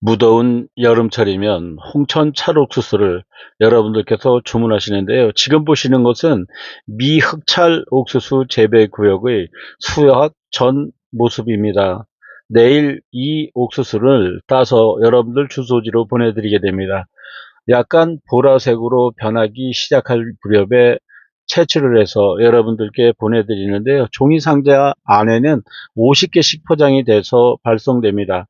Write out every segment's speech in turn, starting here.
무더운 여름철이면 홍천 찰옥수수를 여러분들께서 주문하시는데요. 지금 보시는 것은 미흑찰 옥수수 재배 구역의 수확 전 모습입니다. 내일 이 옥수수를 따서 여러분들 주소지로 보내드리게 됩니다. 약간 보라색으로 변하기 시작할 무렵에 채취를 해서 여러분들께 보내드리는데요. 종이 상자 안에는 50개씩 포장이 돼서 발송됩니다.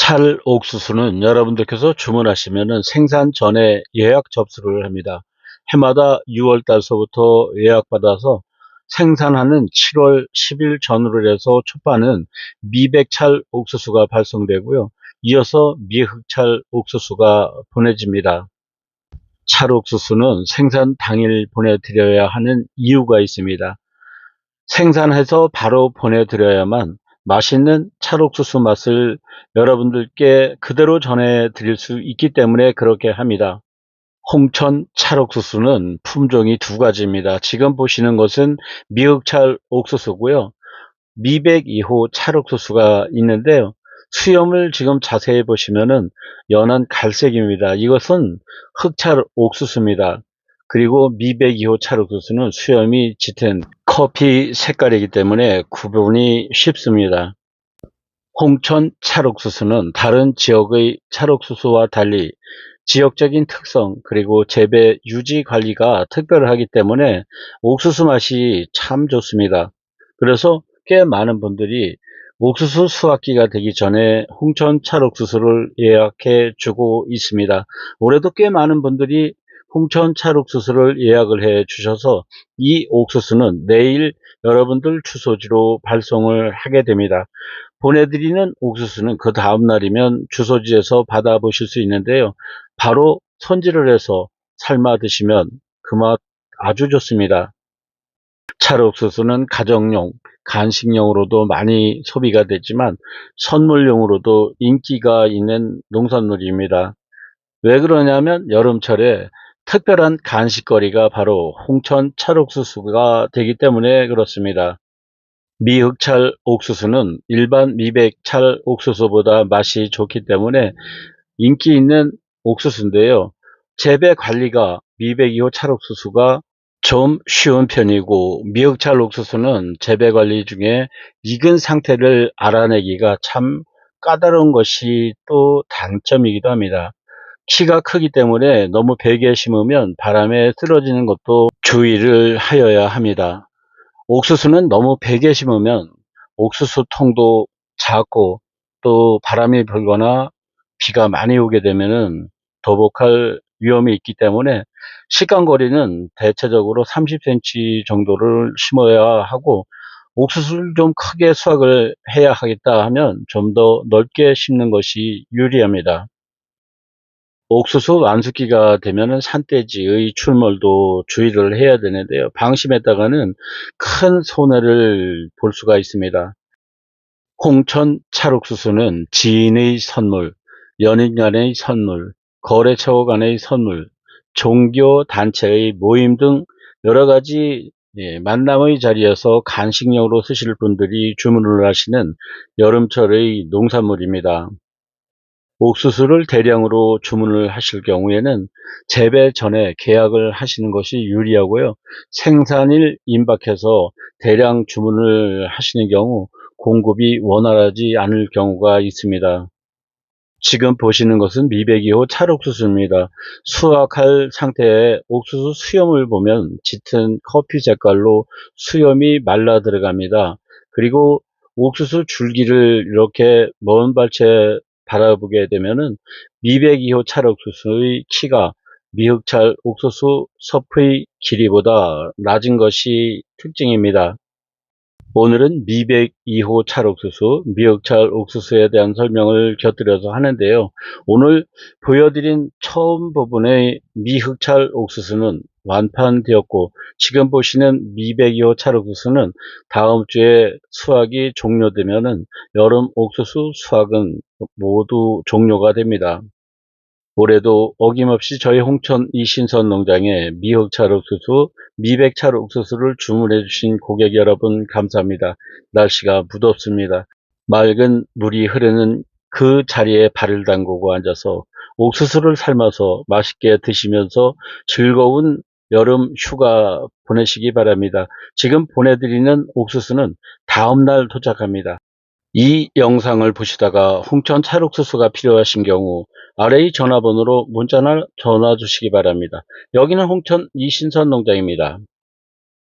찰 옥수수는 여러분들께서 주문하시면 생산 전에 예약 접수를 합니다. 해마다 6월 달서부터 예약받아서 생산하는 7월 10일 전후로 해서 초반은 미백찰 옥수수가 발송되고요. 이어서 미흑찰 옥수수가 보내집니다. 찰 옥수수는 생산 당일 보내드려야 하는 이유가 있습니다. 생산해서 바로 보내드려야만 맛있는 찰옥수수 맛을 여러분들께 그대로 전해드릴 수 있기 때문에 그렇게 합니다. 홍천 찰옥수수는 품종이 두 가지입니다. 지금 보시는 것은 미흑찰 옥수수고요. 미백 2호 찰옥수수가 있는데요. 수염을 지금 자세히 보시면은 연한 갈색입니다. 이것은 흑찰 옥수수입니다. 그리고 미백 2호 찰옥수수는 수염이 짙은 커피 색깔이기 때문에 구분이 쉽습니다. 홍천 찰옥수수는 다른 지역의 찰옥수수와 달리 지역적인 특성 그리고 재배 유지 관리가 특별하기 때문에 옥수수 맛이 참 좋습니다. 그래서 꽤 많은 분들이 옥수수 수확기가 되기 전에 홍천 찰옥수수를 예약해 주고 있습니다. 올해도 꽤 많은 분들이 홍천 찰옥수수를 예약을 해 주셔서 이 옥수수는 내일 여러분들 주소지로 발송을 하게 됩니다. 보내드리는 옥수수는 그 다음날이면 주소지에서 받아보실 수 있는데요. 바로 손질을 해서 삶아 드시면 그 맛 아주 좋습니다. 찰옥수수는 가정용, 간식용으로도 많이 소비가 되지만 선물용으로도 인기가 있는 농산물입니다. 왜 그러냐면 여름철에 특별한 간식거리가 바로 홍천 찰옥수수가 되기 때문에 그렇습니다. 미흑찰 옥수수는 일반 미백찰 옥수수보다 맛이 좋기 때문에 인기 있는 옥수수인데요. 재배 관리가 미백 2호 찰옥수수가 좀 쉬운 편이고 미흑찰 옥수수는 재배 관리 중에 익은 상태를 알아내기가 참 까다로운 것이 또 단점이기도 합니다. 키가 크기 때문에 너무 베게 심으면 바람에 쓰러지는 것도 주의를 하여야 합니다. 옥수수는 너무 베게 심으면 옥수수 통도 작고 또 바람이 불거나 비가 많이 오게 되면은 더복할 위험이 있기 때문에 식간거리는 대체적으로 30cm 정도를 심어야 하고 옥수수를 좀 크게 수확을 해야 하겠다 하면 좀 더 넓게 심는 것이 유리합니다. 옥수수 완숙기가 되면은 산돼지의 출몰도 주의를 해야 되는데요. 방심했다가는 큰 손해를 볼 수가 있습니다. 홍천 찰옥수수는 지인의 선물, 연인 간의 선물, 거래처 간의 선물, 종교 단체의 모임 등 여러 가지 예, 만남의 자리에서 간식용으로 쓰실 분들이 주문을 하시는 여름철의 농산물입니다. 옥수수를 대량으로 주문을 하실 경우에는 재배 전에 계약을 하시는 것이 유리하고요. 생산일 임박해서 대량 주문을 하시는 경우 공급이 원활하지 않을 경우가 있습니다. 지금 보시는 것은 미백이호 찰옥수수입니다. 수확할 상태의 옥수수 수염을 보면 짙은 커피 색깔로 수염이 말라 들어갑니다. 그리고 옥수수 줄기를 이렇게 먼 발째 바라보게 되면은 미백 2호 찰옥수수의 키가 미흑찰 옥수수 섭의 길이보다 낮은 것이 특징입니다. 오늘은 미백 2호 찰옥수수, 미흑찰 옥수수에 대한 설명을 곁들여서 하는데요. 오늘 보여드린 처음 부분의 미흑찰 옥수수는 완판되었고 지금 보시는 미백 2호 찰옥수수는 다음 주에 수확이 종료되면은 여름 옥수수 수확은 모두 종료가 됩니다. 올해도 어김없이 저희 홍천 이신선 농장에 미흑찰 옥수수, 미백찰 옥수수를 주문해 주신 고객 여러분 감사합니다. 날씨가 무덥습니다. 맑은 물이 흐르는 그 자리에 발을 담그고 앉아서 옥수수를 삶아서 맛있게 드시면서 즐거운 여름 휴가 보내시기 바랍니다. 지금 보내드리는 옥수수는 다음날 도착합니다. 이 영상을 보시다가 홍천 찰옥수수가 필요하신 경우 아래의 전화번호로 문자나 전화 주시기 바랍니다. 여기는 홍천 이신선 농장입니다.